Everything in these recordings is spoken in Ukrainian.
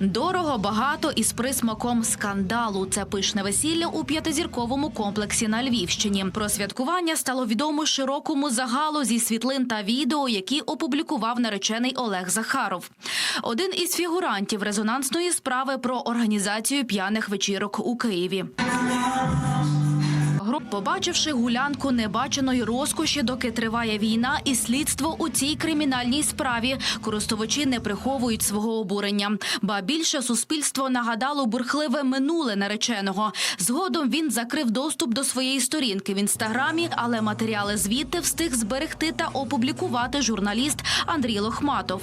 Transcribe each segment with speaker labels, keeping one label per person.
Speaker 1: Дорого, багато і з присмаком скандалу. Це пишне весілля у п'ятизірковому комплексі на Львівщині. Про святкування стало відомо широкому загалу зі світлин та відео, які опублікував наречений Олег Захаров. Один із фігурантів резонансної справи про організацію п'яних вечірок у Києві. Побачивши гулянку небаченої розкоші, доки триває війна і слідство у цій кримінальній справі, користувачі не приховують свого обурення. Ба більше суспільство нагадало бурхливе минуле нареченого. Згодом він закрив доступ до своєї сторінки в інстаграмі, але матеріали звідти встиг зберегти та опублікувати журналіст Андрій Лохматов.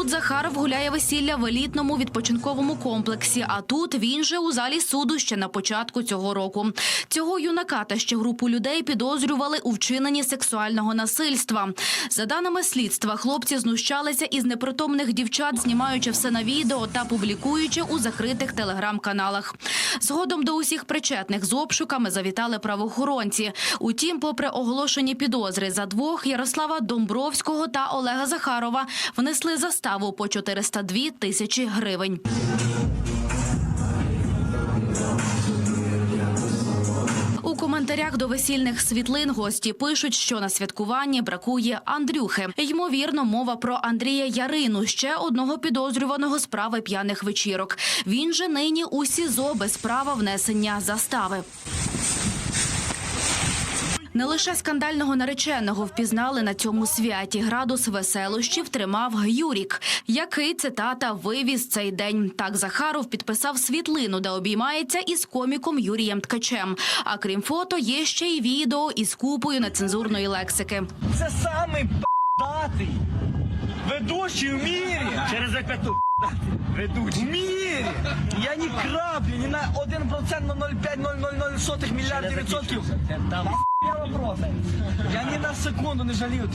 Speaker 1: Тут Захаров гуляє весілля в елітному відпочинковому комплексі. А тут він же у залі суду ще на початку цього року. Цього юнака та ще групу людей підозрювали у вчиненні сексуального насильства. За даними слідства, хлопці знущалися із непритомних дівчат, знімаючи все на відео та публікуючи у закритих телеграм-каналах. Згодом до усіх причетних з обшуками завітали правоохоронці. Утім, попри оголошені підозри за двох Ярослава Домбровського та Олега Захарова внесли заставу по 402 тисячі гривень. У коментарях до весільних світлин гості пишуть, що на святкуванні бракує Андрюхи. Ймовірно, мова про Андрія Ярину, ще одного підозрюваного справи п'яних вечірок. Він же нині у СІЗО без права внесення застави. Не лише скандального нареченого впізнали на цьому святі. Градус веселощів тримав Юрік, який цитата вивіз цей день. Так Захаров підписав світлину, де обіймається із коміком Юрієм Ткачем. А крім фото, є ще й відео із купою нецензурної лексики.
Speaker 2: Це самий п***атий ведучий в мірі. Через запяту ведучий. В мірі. Я ні краплі, ні на 1% на 0,5-0,00 мільярдів відсотків. Вопрос. Я ні на секунду не жалію.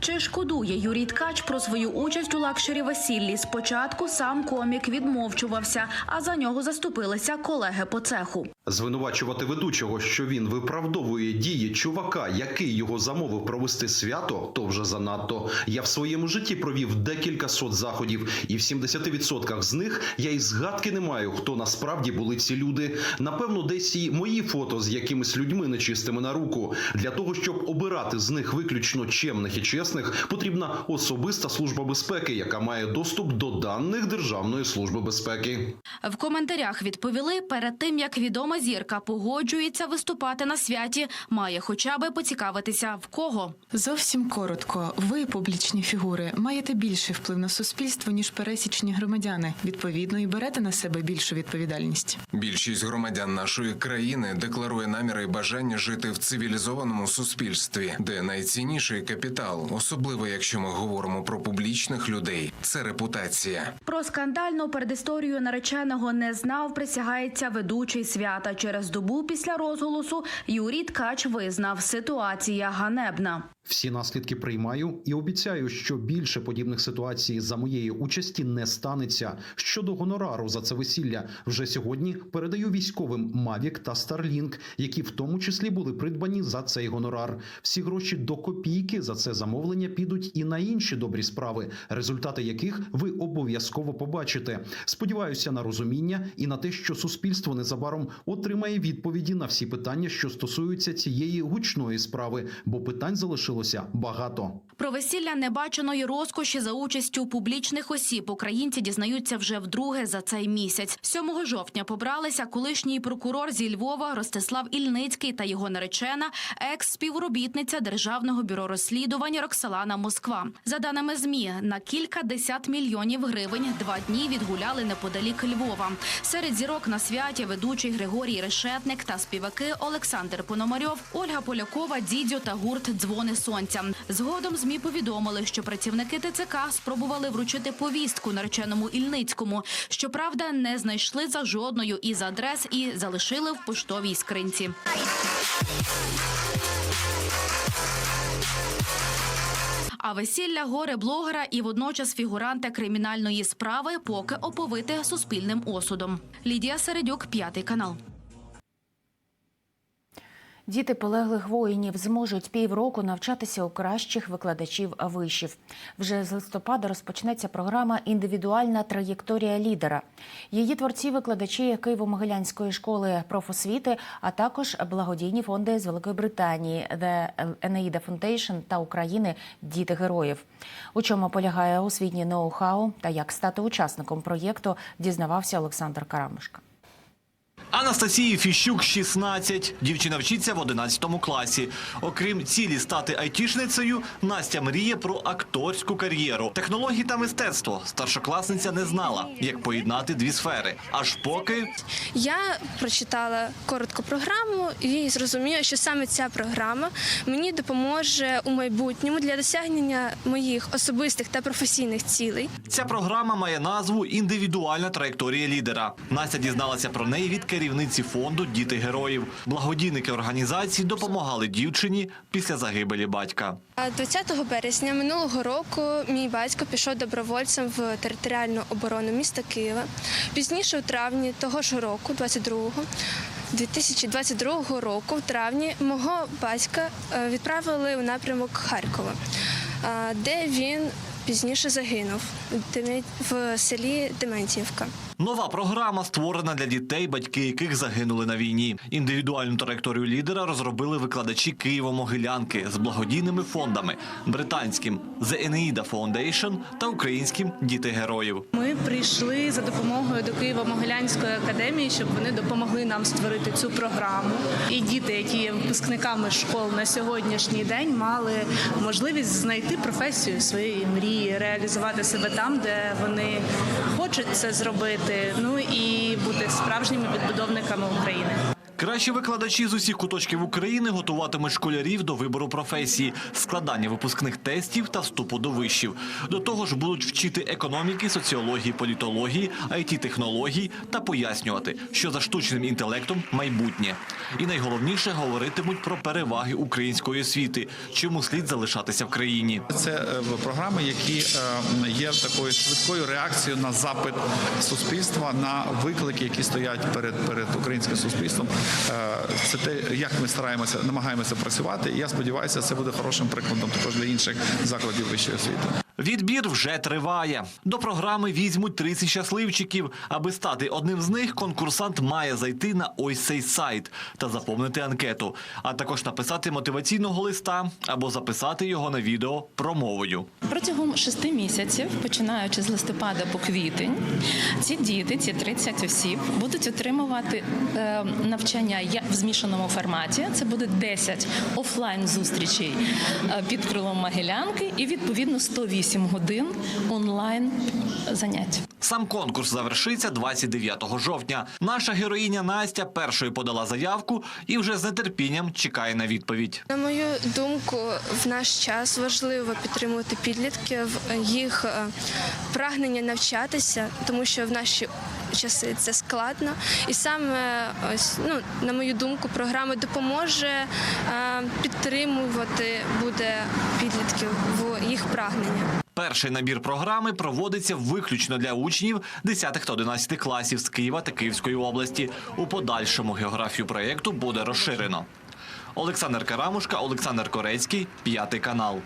Speaker 1: Чи шкодує Юрій Ткач про свою участь у лакшері весіллі? Спочатку сам комік відмовчувався, а за нього заступилися колеги по цеху.
Speaker 3: Звинувачувати ведучого, що він виправдовує дії чувака, який його замовив провести свято, то вже занадто. Я в своєму житті провів декілька сот заходів, і в 70% з них я й згадки не маю, хто насправді були ці люди. Напевно, десь і мої фото з якимись людьми нечистими на руку. Для того щоб обирати з них виключно чемних і чесних, потрібна особиста служба безпеки, яка має доступ до даних Державної служби безпеки.
Speaker 1: В коментарях відповіли, перед тим як відома зірка погоджується виступати на святі, має хоча би поцікавитися в кого.
Speaker 4: Зовсім коротко, ви, публічні фігури, маєте більший вплив на суспільство, ніж пересічні громадяни. Відповідно, і берете на себе більшу відповідальність.
Speaker 5: Більшість громадян нашої країни декларує наміри і бажання жити в цивілізованому суспільстві, де найцінніший капітал, особливо якщо ми говоримо про публічних людей, це репутація.
Speaker 1: Про скандальну передісторію нареченого не знав, присягається ведучий свята. Через добу після розголосу Юрій Ткач визнав, ситуація ганебна.
Speaker 3: Всі наслідки приймаю і обіцяю, що більше подібних ситуацій за моєї участі не станеться. Щодо гонорару за це весілля, вже сьогодні передаю військовим Мавік та Starlink, які в тому числі були придбані за цей гонорар. Всі гроші до копійки за це замовлення підуть і на інші добрі справи, результати яких ви обов'язково побачите. Сподіваюся на розуміння і на те, що суспільство незабаром отримає відповіді на всі питання, що стосуються цієї гучної справи, бо питань залишилося багато.
Speaker 1: Про весілля небаченої розкоші за участю публічних осіб українці дізнаються вже вдруге за цей місяць. 7 жовтня побралися колишній прокурор зі Львова Ростислав Ільницький та його наречена, екс-співробітниця Державного бюро розслідувань Роксалана Москва. За даними змі, на кілька десят мільйонів гривень два дні відгуляли неподалік Львова. Серед зірок на святі ведучий Григорій Решетник та співаки Олександр Пономарьов, Ольга Полякова, Дідьо та гурт Дзвони сонця. Згодом змі повідомили, що працівники ТЦК спробували вручити повістку нареченому Ільницькому. Щоправда, не знайшли за жодною із адрес і залишили в поштовій скринці. А весілля горе блогера і водночас фігуранта кримінальної справи поки оповите суспільним осудом. Лідія Середюк, п'ятий канал.
Speaker 6: Діти полеглих воїнів зможуть півроку навчатися у кращих викладачів вишів. Вже з листопада розпочнеться програма Індивідуальна траєкторія лідера. Її творці викладачі Києво-Могилянської школи профосвіти, а також благодійні фонди з Великої Британії, The Eneida Foundation та України Діти героїв. У чому полягає освітнє ноу-хау та як стати учасником проєкту, дізнавався Олександр Карамушка.
Speaker 7: Анастасії Фіщук 16. Дівчина вчиться в 11 класі. Окрім цілі стати айтішницею, Настя мріє про акторську кар'єру. Технології та мистецтво старшокласниця не знала, як поєднати дві сфери. Аж поки
Speaker 8: Я прочитала коротко програму і зрозуміла, що саме ця програма мені допоможе у майбутньому для досягнення моїх особистих та професійних цілей.
Speaker 7: ця програма має назву Індивідуальна траєкторія лідера. Настя дізналася про неї від керівниці фонду Діти героїв. Благодійники організації допомагали дівчині після загибелі батька.
Speaker 8: А 20 березня минулого року мій батько пішов добровольцем в територіальну оборону міста Києва. Пізніше, у травні того ж року, 22-го, 2022 року, в травні мого батька е, відправили у напрямок Харкова, де він пізніше загинув в селі Дементівка.
Speaker 7: Нова програма створена для дітей, батьки яких загинули на війні. Індивідуальну траєкторію лідера розробили викладачі Києво-Могилянки з благодійними фондами британським The Eneida Foundation та українським Діти героїв.
Speaker 9: Ми прийшли за допомогою до Києво-Могилянської академії, щоб вони допомогли нам створити цю програму. І діти, які є випускниками школ на сьогоднішній день, мали можливість знайти професію своєї мрії, реалізувати себе там, де вони хочуть це зробити. Ну і бути справжніми відбудовниками України.
Speaker 7: Кращі викладачі з усіх куточків України готуватимуть школярів до вибору професії, складання випускних тестів та вступу до вишів. До того ж будуть вчити економіки, соціології, політології, it технологій та пояснювати, що за штучним інтелектом майбутнє. І найголовніше говоритимуть про переваги української освіти, чому слід залишатися в країні.
Speaker 10: Це е, програми, які е, є такою швидкою реакцією на запит суспільства на виклики, які стоять перед перед українським суспільством. Е, Це те, як ми стараємося, намагаємося працювати. І я сподіваюся, це буде хорошим прикладом також для інших закладів вищої освіти.
Speaker 7: Відбір вже триває. До програми візьмуть 30 щасливчиків. Аби стати одним з них, конкурсант має зайти на ось цей сайт та заповнити анкету, а також написати мотиваційного листа або записати його на відео промовою.
Speaker 11: Протягом шести місяців, починаючи з листопада по квітень, ці діти, ці 30 осіб, будуть отримувати е, навчання в змішаному форматі. Це буде 10 офлайн зустрічей е, під крилом Могилянки і відповідно 108 годин онлайн занять.
Speaker 7: Сам конкурс завершиться 29 жовтня. Наша героїня Настя першою подала заявку і вже з нетерпінням чекає на відповідь.
Speaker 8: На мою думку, в наш час важливо підтримувати підлітків, їх е, прагнення навчатися, тому що в наші часи це складно. І саме ось ну на мою думку, програма допоможе е, підтримувати буде підлітків в їх прагнення.
Speaker 7: Перший набір програми проводиться виключно для учнів 10 та 11 класів з Києва та Київської області. У подальшому географію проєкту буде розширено. Олександр Карамушка, Олександр Корецький, п'ятий канал.